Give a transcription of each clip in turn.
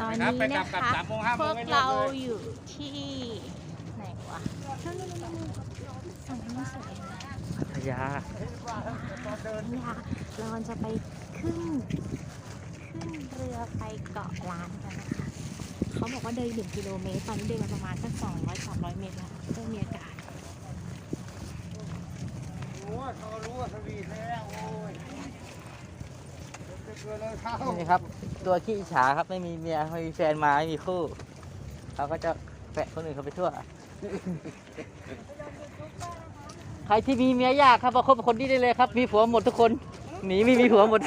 ตอนครับนี้ไปกลันะบกลับคะสามโมงห้าโมพงวกไม่เลิกเราเลยอยู่ที่ ไหนวะฝั่งนู้นสวยนะพยานี่ค่ะเราจะไปขึ้น ขึ้นเรือไปเกาะล้านกันนะคะ เขาบอกว่าเดินหนึ่งกิโลเมตร ตอนนี้เดินมาประมาณสักสองร้อยสามร้อยเมตรแล้วเริ่มมีอากาศโอ้ยเขารู้ว่าสวีทแล้วโอ้ยจะเกิดเลยเข้า นี่ครับ ตัวขี้อิจฉาครับไม่มีเมียไม่มีแฟนมาไม่มีคู่เขาก็จะแปะคนอื่นเขาไปทั่ว ใครที่มีเมียยากครับมาคบกับคนนี้ได้เลยครับ มีผัวหมดทุกคน หนีไม่มีผัวหมด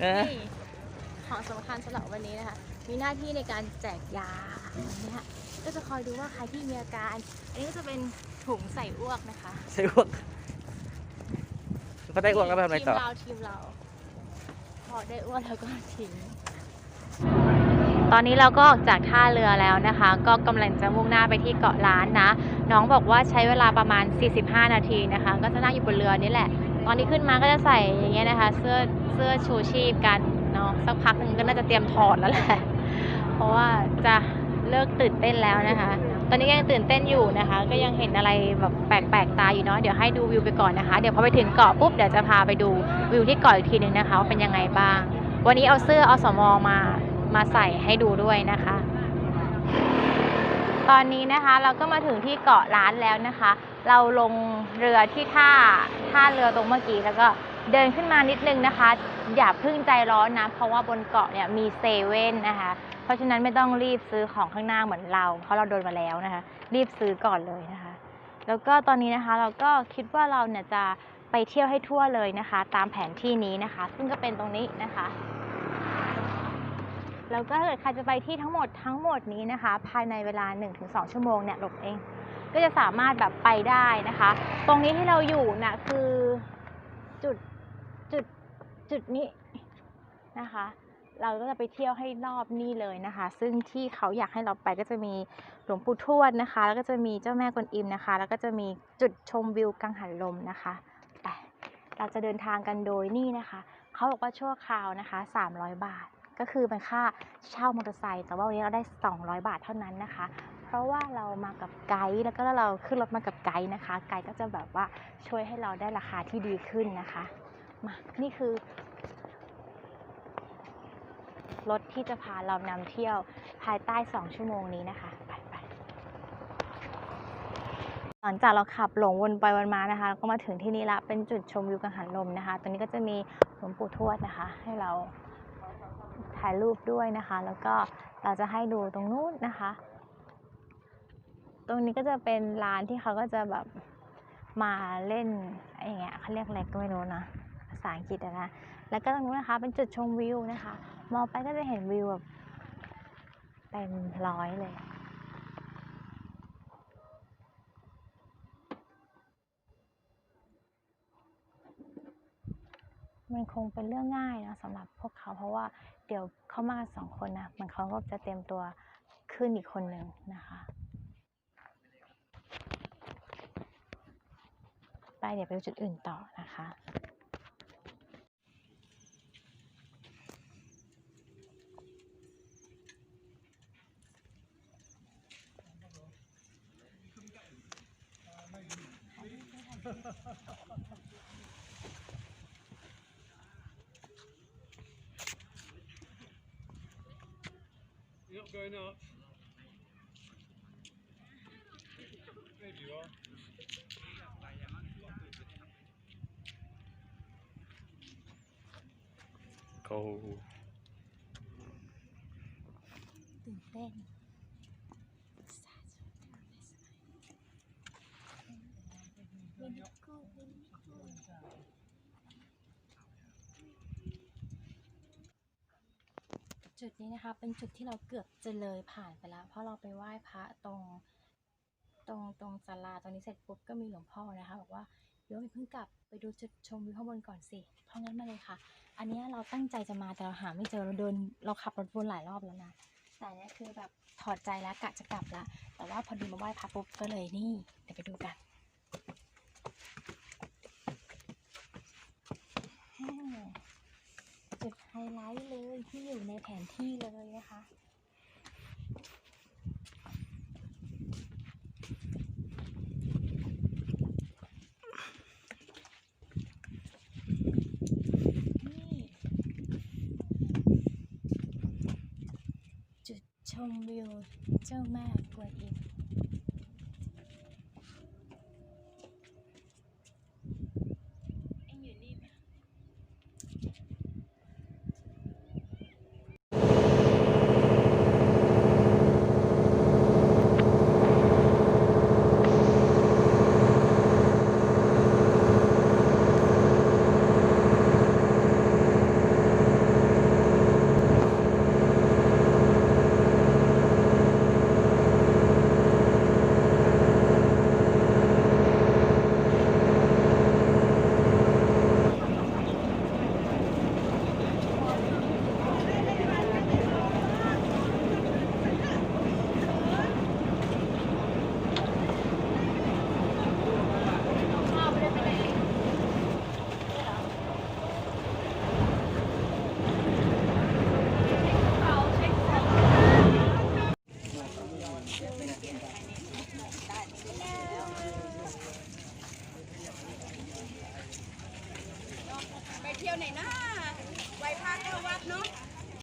เออนี่ของสำคัญสำหรับวันนี้นะคะ มีหน้าที่ในการแจกยาวันเนี้ยก็จะคอยดูว่าใครที่มีอาการ อันนี้ก็จะเป็นถุงใส่อ้วกนะคะ ใส่อ้วก เขาได้อ้วกแล้วไปทำอะไรต่อ ทีมเราทีมเราพอได้อ้วกแล้วก็ทิ้ง ตอนนี้เราก็ออกจากท่าเรือแล้วนะคะ ก็กำลังจะมุ่งหน้าไปที่เกาะล้านนะ น้องบอกว่าใช้เวลาประมาณ 45 นาทีนะคะ ก็จะนั่งอยู่บนเรือนี่แหละ ตอนนี้ขึ้นมาก็จะใส่อย่างเงี้ยนะคะ เสื้อเสื้อชูชีพกันเนาะสักพักหนึ่งก็น่าจะเตรียมถอดแล้วแหละ เพราะว่าจะเลิกตื่นเต้นแล้วนะคะ ตอนนี้ก็ยังตื่นเต้นอยู่นะคะ ก็ยังเห็นอะไรแบบแปลกๆตาอยู่เนาะเดี๋ยวให้ดูวิวไปก่อนนะคะ เดี๋ยวพอไปถึงเกาะปุ๊บเดี๋ยวจะพาไปดูวิวที่เกาะอีกทีหนึ่งนะคะว่าเป็นยังไงบ้าง วันนี้เอาเสื้อเอาสมอมามาใส่ให้ดูด้วยนะคะ ตอนนี้นะคะเราก็มาถึงที่เกาะล้านแล้วนะคะ เราลงเรือที่ท่าท่าเรือตรงเมื่อกี้แล้วก็เดินขึ้นมานิดนึงนะคะ อย่าพึ่งใจร้อนนะ เพราะว่าบนเกาะเนี่ยมีเซเว่นนะคะ ราะฉะนั้นไม่ต้องรีบซื้อของข้างหน้าเหมือนเรา เพราะเราโดนมาแล้วนะคะ รีบซื้อก่อนเลยนะคะ แล้วก็ตอนนี้นะคะเราก็คิดว่าเราเนี่ยจะไปเที่ยวให้ทั่วเลยนะคะ ตามแผนที่นี้นะคะ ซึ่งก็เป็นตรงนี้นะคะแล้วก็ถ้าเกิดใครจะไปที่ทั้งหมดทั้งหมดนี้นะคะ ภายในเวลา 1-2 ชั่วโมงเนี่ยหลบเอง ก็จะสามารถแบบไปได้นะคะ ตรงนี้ที่เราอยู่น่ะคือจุดจุดจุดนี้นะคะ เราก็จะไปเที่ยวให้รอบนี่เลยนะคะ ซึ่งที่เขาอยากให้เราไปก็จะมีหลวงปู่ทวดนะคะ แล้วก็จะมีเจ้าแม่กวนอิมนะคะ แล้วก็จะมีจุดชมวิวกังหันลมนะคะไปเราจะเดินทางกันโดยนี่นะคะ เขาบอกว่าชั่วคราวนะคะ 300 บาท ก็คือเป็นค่าเช่ามอเตอร์ไซค์แต่ว่าวันนี้เราได้ 200 บาทเท่านั้นนะคะ เพราะว่าเรามากับไกด์แล้วก็เราขึ้นรถมากับไกด์นะคะ ไกด์ก็จะแบบว่าช่วยให้เราได้ราคาที่ดีขึ้นนะคะมานี่คือ รถ ที่จะพาเรานำเที่ยวภายใต้ 2 ชั่วโมงนี้นะคะไปไปหลังจากเราขับหลงวนไปวนมานะคะเราก็มาถึงที่นี่ละเป็นจุดชมวิวกังหันลมนะคะตรงนี้ก็จะมีหลวงปู่ทวดนะคะ ให้เราถ่ายรูปด้วยนะคะ แล้วก็เราจะให้ดูตรงนู้นนะคะ ตรงนี้ก็จะเป็นร้านที่เขาก็จะแบบมาเล่นอะไรอย่างเงี้ยเขาเรียกอะไรก็ไม่รู้นะภาษาอังกฤษอะนะ แล้วก็ตรงนู้นนะคะ เป็นจุดชมวิวนะคะ มองไปก็จะเห็นวิวแบบเต็มร้อยเลยมันคงเป็นเรื่องง่ายนะสำหรับพวกเขาเพราะว่าเดี๋ยวเขามากันสองคนนะมันเขาก็จะเตรียมตัวขึ้นอีกคนหนึ่งนะคะ ไปเดี๋ยวไปดูจุดอื่นต่อนะคะ You're not going up. Maybe you are. Go. Từ. จุดนี้นะคะเป็นจุดที่เราเกือบจะเลยผ่านไปแล้ว เพราะเราไปไหว้พระตรงตรงตรงศาลาตรงนี้เสร็จปุ๊บก็มีหลวงพ่อนะคะบอกว่าเดี๋ยวเพิ่งกลับไปดูจุดชมวิวข้างบนก่อนสิ เพราะงั้นมาเลยค่ะ อันนี้เราตั้งใจจะมาแต่เราหาไม่เจอเราเดินเราขับรถวนหลายรอบแล้วนะ แต่เนี้ยคือแบบถอดใจแล้วกะจะกลับละแต่ว่าพอดีมาไหว้พระปุ๊บก็เลยนี่เดี๋ยวไปดูกันอืม จุดไฮ ไลท์เลยที่อยู่ในแผนที่เลยนะคะ นี่ จุดชมวิวเจ้าแม่กวนอิม